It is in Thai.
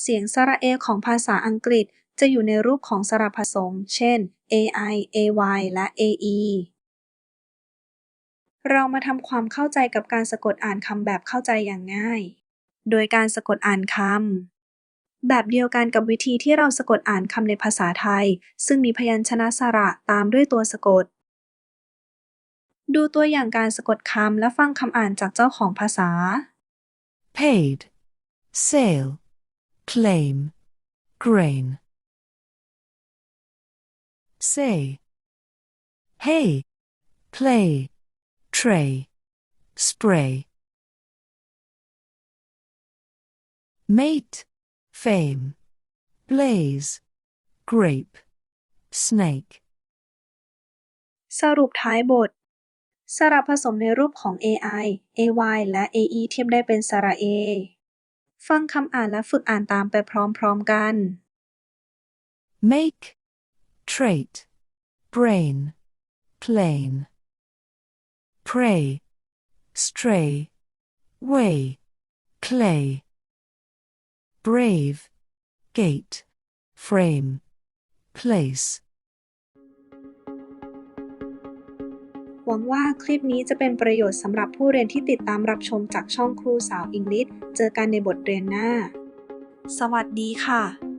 เสียงสระเอของภาษาอังกฤษจะอยู่ในรูปของสระผสม เช่น ai, ay และ ae เรามาทำความเข้าใจกับการสะกดอ่านคำแบบเข้าใจอย่างง่าย โดยการสะกดอ่านคำ แบบเดียวกันกับวิธีที่เราสะกดอ่านคำในภาษาไทย ซึ่งมีพยัญชนะสระตามด้วยตัวสะกด ดูตัวอย่างการสะกดคำและฟังคำอ่านจากเจ้าของภาษา paid, sale, claim, grain. Say, hey, play, tray, spray. Mate, fame, blaze, grape, snake. สรุปท้ายบท สระผสมในรูปของ ai, ay และ ae เทียบได้เป็นสระเอ ฟังคำอ่านและฝึกอ่านตามไปพร้อมๆกัน Make, trait, brain, plain. Pray, stray, way, clay. Brave, gate, frame, place. วังว่าคลิปนี้จะเป็นประโยชน์สำหรับผู้เรียนที่ติดตามรับชมจากช่องครูสาวอังกฤษ เจอกันในบทเรียนหน้า สวัสดีค่ะ